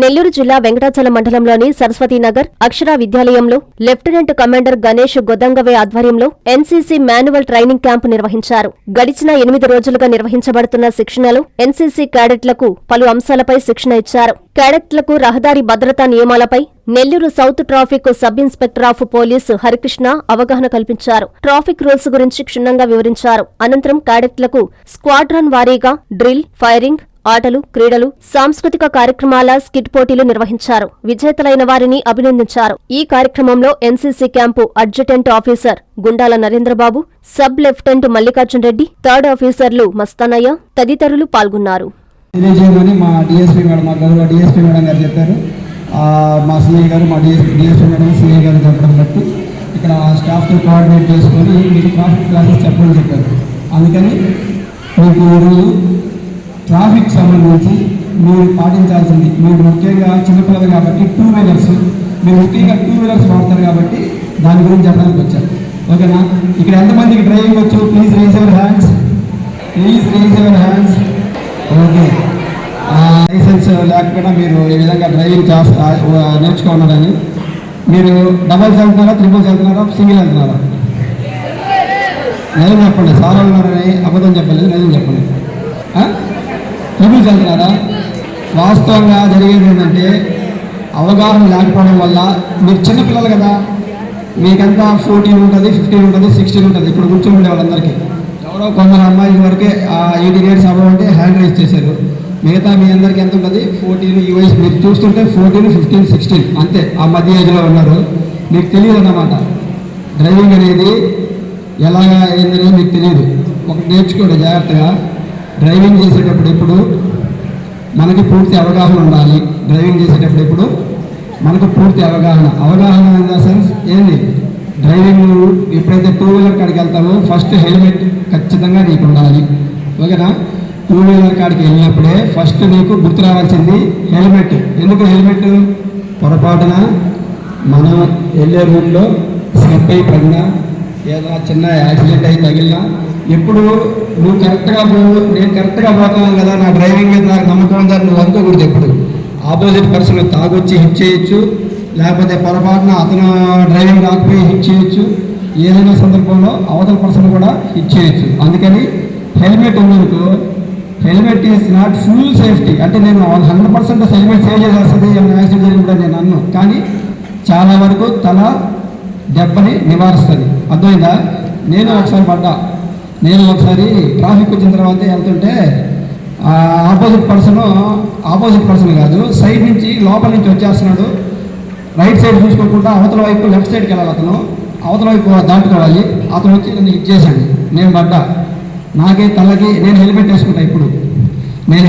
నెల్లూరు జిల్లా వెంకటాచలం మండలంలోని సరస్వతీనగర్ అక్షర విద్యాలయంలో లెఫ్టినెంట్ కమాండర్ గణేష్ గొదంగవే ఆధ్వర్యంలో ఎన్సీసీ మాన్యువల్ ట్రైనింగ్ క్యాంపు నిర్వహించారు. గడిచిన ఎనిమిది రోజులుగా నిర్వహించబడుతున్న శిక్షణలో ఎన్సీసీ క్యాడెట్లకు పలు అంశాలపై శిక్షణ ఇచ్చారు. క్యాడెట్లకు రహదారి భద్రతా నియమాలపై Nellore south traffic sub inspector of police Harikrishna అవగాహన కల్పించారు. ట్రాఫిక్ రూల్స్ గురించి క్షుణ్ణంగా వివరించారు. అనంతరం క్యాడెట్లకు స్క్వాడ్రన్ వారీగా డ్రిల్ ఫైరింగ్ ఆటలు క్రీడలు సాంస్కృతిక కార్యక్రమాల స్కిట్ పోటీలు నిర్వహించారు. విజేతలైన వారిని అభినందించారు. ఈ కార్యక్రమంలో NCC camp adjutant officer Gundala Narendrababu sub lieutenant Mallikarjun Reddy third ఆఫీసర్లు మస్తానయ్య తదితరులు పాల్గొన్నారు. తెలియజేయమని మా డిఎస్పీ మేడం మా గౌరవ డిఎస్పీ మేడం గారు చెప్పారు. మా సిఐ గారు మా డిఎస్పీ డిఎస్పీ మేడం సిఐ గారు చెప్పడం బట్టి ఇక్కడ స్టాఫ్తో కోఆర్డినేట్ చేసుకొని మీకు ట్రాఫిక్ క్లాసెస్ చెప్పమని చెప్పారు. అందుకని మీకు ఈరోజు ట్రాఫిక్ సంబంధించి మీరు పాటించాల్సింది. మీరు ముఖ్యంగా చిన్నపిల్లలు కాబట్టి టూ వీలర్స్ మీరు ముఖ్యంగా టూ వీలర్స్ వాడతారు కాబట్టి దాని గురించి చెప్పడానికి వచ్చారు. ఓకేనా? ఇక్కడ ఎంతమందికి డ్రైవింగ్ వచ్చు? Please raise your hands please raise your hands okay licence లేకపోయినా మీరు ఈ విధంగా డ్రైవింగ్ చేస్తా నేర్చుకున్నారని మీరు డబల్స్ వెళ్తున్నారా త్రిబుల్స్ వెళ్తున్నారా సింగిల్ వెళ్తున్నారా? నిజం చెప్పండి. సార్ ఉన్నారని అబద్ధం చెప్పలేదు నిజం చెప్పండి. త్రిబుల్స్ కదా వాస్తవంగా జరిగేది ఏంటంటే అవగాహన లేకపోవడం వల్ల మీరు చిన్నపిల్లలు కదా మీకంతా ఫోర్టీన్ ఉంటుంది ఫిఫ్టీన్ ఉంటుంది సిక్స్టీన్ ఉంటుంది ఇప్పుడు కూర్చొని ఉండే వాళ్ళందరికీ. ఎవరో కొందరు అమ్మాయిల వరకే ఎయిటీన్ ఇయర్స్ అవ్వంటే హ్యాండ్ రైజ్ చేశారు. మిగతా మీ అందరికీ ఎంత ఉంటుంది? ఫోర్టీన్ ఈ వయసు మీరు చూస్తుంటే ఫోర్టీన్ ఫిఫ్టీన్ సిక్స్టీన్ అంతే ఆ మధ్య ఏజ్లో ఉన్నారు. మీకు తెలియదు అన్నమాట. డ్రైవింగ్ అనేది ఎలాగా ఏందనేది మీకు తెలియదు. ఒక నేర్చుకోండి జాగ్రత్తగా. డ్రైవింగ్ చేసేటప్పుడు ఇప్పుడు మనకి పూర్తి అవగాహన ఉండాలి. డ్రైవింగ్ చేసేటప్పుడు ఇప్పుడు మనకు పూర్తి అవగాహన. అవగాహన ఇన్ ద సెన్స్ ఏంది? డ్రైవింగ్ ఎప్పుడైతే టూ వీలర్ కాడికి వెళ్తామో ఫస్ట్ హెల్మెట్ ఖచ్చితంగా నీకు ఉండాలి. ఓకేనా? టూ వీలర్ కాడికి వెళ్ళినప్పుడే ఫస్ట్ నీకు గుర్తు రావాల్సింది హెల్మెట్ ఎందుకు హెల్మెట్ పొరపాటున మనం వెళ్ళే రూట్లో స్లిప్ అయిపోయినా పడినా ఏదైనా చిన్న యాక్సిడెంట్ అయి తగిలినా ఎప్పుడు నువ్వు కరెక్ట్గా పో నేను కరెక్ట్గా పోతాను కదా నా డ్రైవింగ్ మీద నాకు నమ్మకం ఉందని నువ్వు అనుకోకూడదు ఎప్పుడు. ఆపోజిట్ పర్సన్ తాగొచ్చి హిట్ చేయొచ్చు లేకపోతే పొరపాటున అతను డ్రైవింగ్ రాకపోయి హిట్ చేయొచ్చు ఏదైనా సందర్భంలో అవతల పర్సన్ కూడా హిట్ చేయొచ్చు. అందుకని హెల్మెట్ ఉన్నందుకు helmet is not full safety. అంటే నేను హండ్రెడ్ పర్సెంట్ హెల్మెట్ సేవ్ చేసేస్తుంది ఏమైనా యాక్సిడెంట్ జరిగినప్పుడు నేను అన్ను కానీ చాలా వరకు తల దెబ్బని నివారిస్తుంది. అర్థమైందా? నేను ఒకసారి పడ్డా. నేను ఒకసారి ట్రాఫిక్ వచ్చిన తర్వాత వెళ్తుంటే ఆపోజిట్ పర్సన్ ఆపోజిట్ పర్సన్ కాదు సైడ్ నుంచి లోపల నుంచి వచ్చేస్తున్నాడు. రైట్ సైడ్ చూసుకోకుండా అవతల వైపు లెఫ్ట్ సైడ్కి వెళ్ళాలి అతను. అవతల వైపు దాటుకోవాలి. అతను వచ్చి నన్ను ఇచ్చేసాడు నేను పడ్డా. నాకే తలకి నేను హెల్మెట్ వేసుకుంటా ఇప్పుడు. నేను